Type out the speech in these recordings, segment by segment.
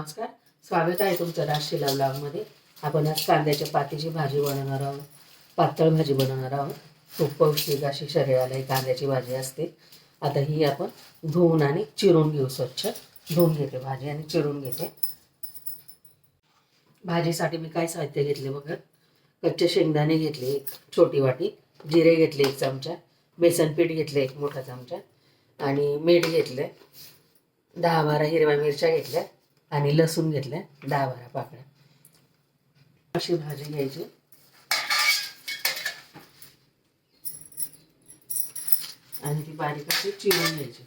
नमस्कार. स्वागत आहे तुमचं राष्ट्रीय ब्लॉगमध्ये आपण आज कांद्याच्या पातीची भाजी बनवणार आहोत. पातळ भाजी बनवणार आहोत. खूप पौष्टिक अशी शरीराला ही कांद्याची भाजी असते. आता ही आपण धुवून आणि चिरून घेऊ स्वच्छ. धुवून घेते भाजी आणि चिरून घेते. भाजीसाठी मी काय साहित्य घेतले बघा. कच्चे शेंगदाणे घेतले एक छोटी वाटी जिरे घेतले एक चमचा बेसन पीठ घेतले एक मोठा चमचा आणि मीठ घेतलं दहा बारा हिरव्या मिरच्या घेतल्या आणि लसूण घेतल्या दहा बारा पाकळ्या. अशी भाजी घ्यायची. आणि ती बारीक अशी चिरून घ्यायची.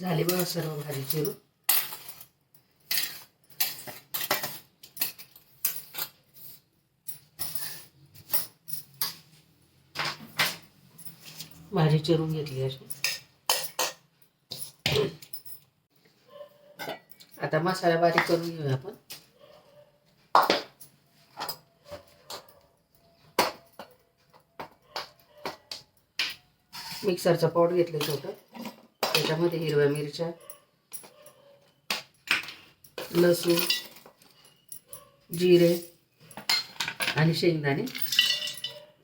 झाली बघा सर्व भाजी चिरून. भाजी चिरून घेतली अशी. आता मसाला बारीक करून घेऊया आपण. मिक्सरचा पॉट घेतलं छोटं. त्याच्यामध्ये हिरव्या मिरच्या लसूण जिरे आणि शेंगदाणे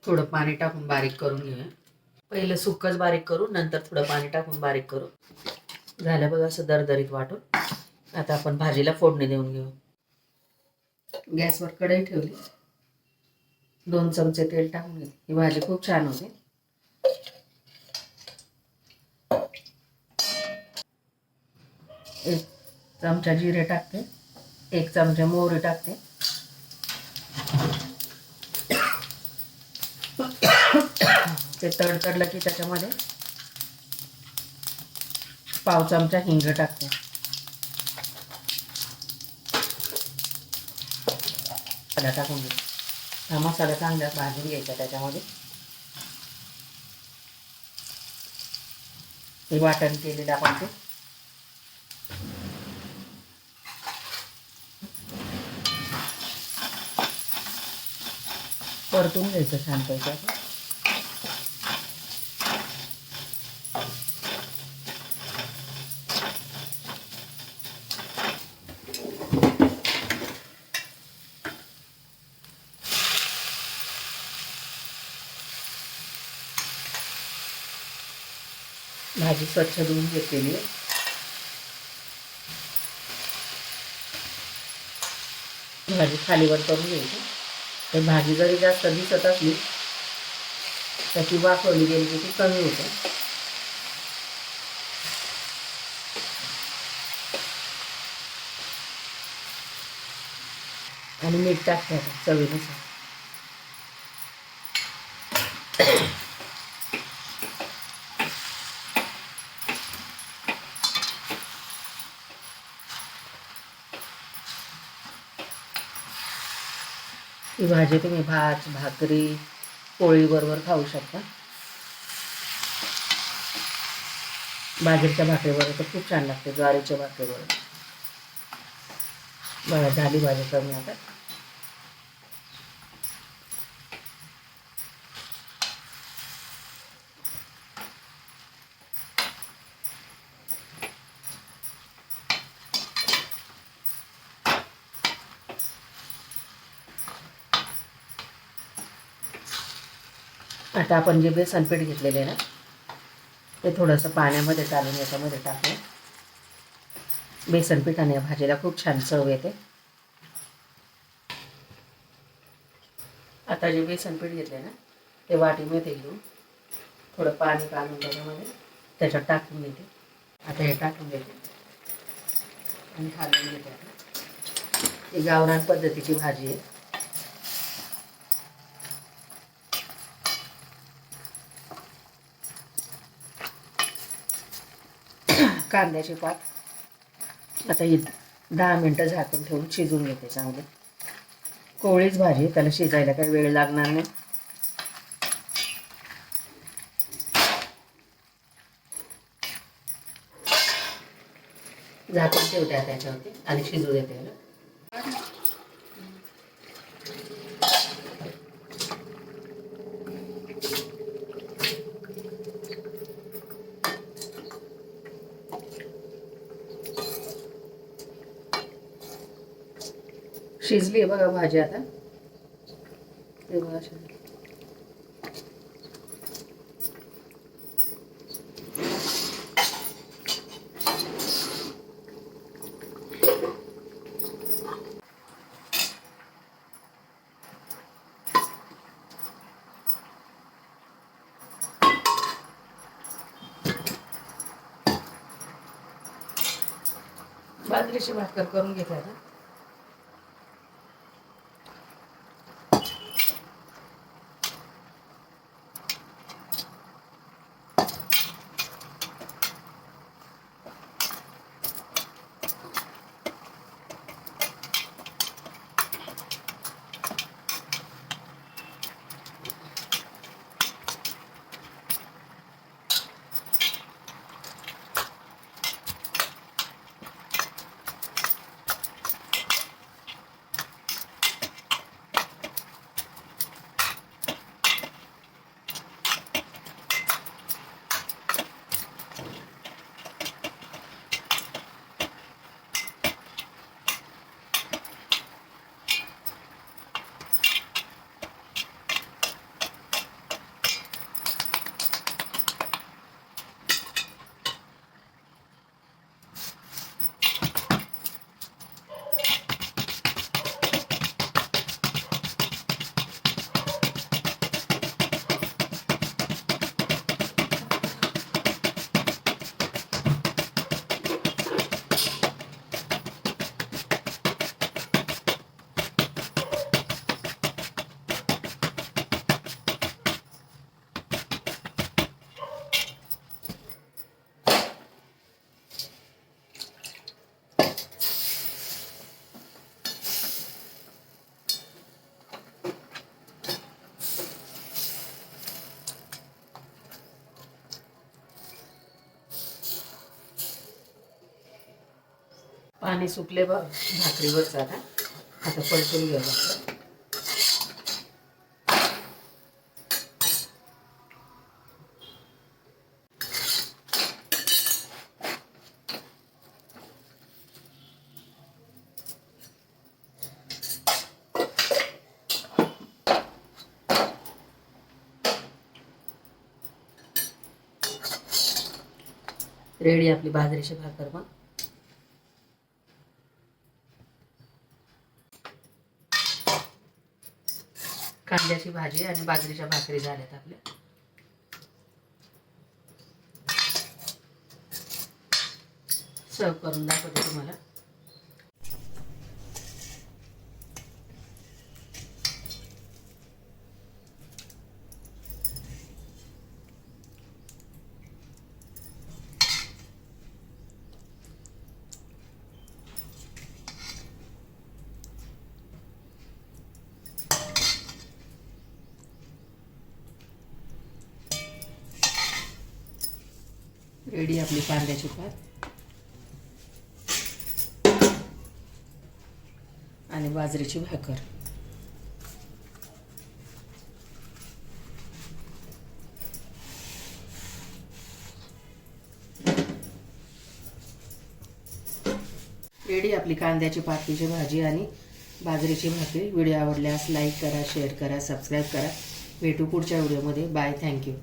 थोडं पाणी टाकून बारीक करून घेऊया. पहिलं सुकच बारीक करू नंतर थोडं पाणी टाकून बारीक करू झालं बघा असं दरदरीत वाटून. आता आपण भाजीला फोडणी देऊन घेऊ. गॅसवर कढई ठेवली. दोन चमचे तेल टाकून घे ही भाजी खूप छान होते. एक चमचा जिरे टाकते. एक चमचा मोहरी टाकते. ते तडतडलं की त्याच्यामध्ये पाव चमचा हिंग टाकते. मसाला टाकून घे हा मसाला चांगला भाजून घ्यायचा त्याच्यामध्ये. हे वाटण केलेलं आपण ते. परतून घ्यायचं छानपैकी आपण भाजी स्वच्छ धुवून घेतलेली आहे. भाजी खालीवर करून घ्यायची. तर भाजी जरी जास्त दिसत असली तर ती वाफवली गेली की ती कमी होते. आणि मीठ टाकते चवीनुसार. ही भाजी तुम्ही भात भाकरी पोळीबरोबर खाऊ शकता. बाजरीच्या भाकरीबरोबर तर खूप छान लागते ज्वारीच्या भाकरीबरोबर. बरं झाली भाजी कमी आता. आता आपण जे बेसनपीठ घेतलेले आहे ना ते थोडंसं पाण्यामध्ये चालून याच्यामध्ये टाकूया बेसनपीठाने या भाजीला खूप छान चव येते. आता जे बेसनपीठ घेतले ना ते वाटीमध्ये घेऊन थोडं पाणी काढून त्याच्यामध्ये त्याच्यात टाकून घेते आता हे टाकून घेते आणि खालून घेते. आता ही गावरान पद्धतीची भाजी आहे. कांद्याची पात. आता ही दहा मिनटं झाकून ठेवून शिजून घेते चांगली. कोवळीच भाजी त्याला शिजायला काही वेळ लागणार नाही. झाकून ठेवते त्याच्यावरती आणि शिजू देते शिजली आहे बघा भाजी आता ते बघा शिजली. बाजरीची भाकर करून घेते आता पाणी सुकले बघ. भाकरीवरच आता आता पलटून घ्या रेडी आपली बाजरीची भाकर मग. कांद्याची भाजी आणि बाजरीच्या भाकरी झाल्यात आपल्या. सर्व करून दाखवते तुम्हाला. रेडी आपली कांद्याची पात आणि बाजरीची भाकर. रेडी आपली कांद्याची पातीची भाजी आणि बाजरीची भाकरी. व्हिडिओ आवडल्यास लाईक करा शेअर करा सबस्क्राईब करा. भेटू पुढच्या व्हिडिओमध्ये. Bye thank you.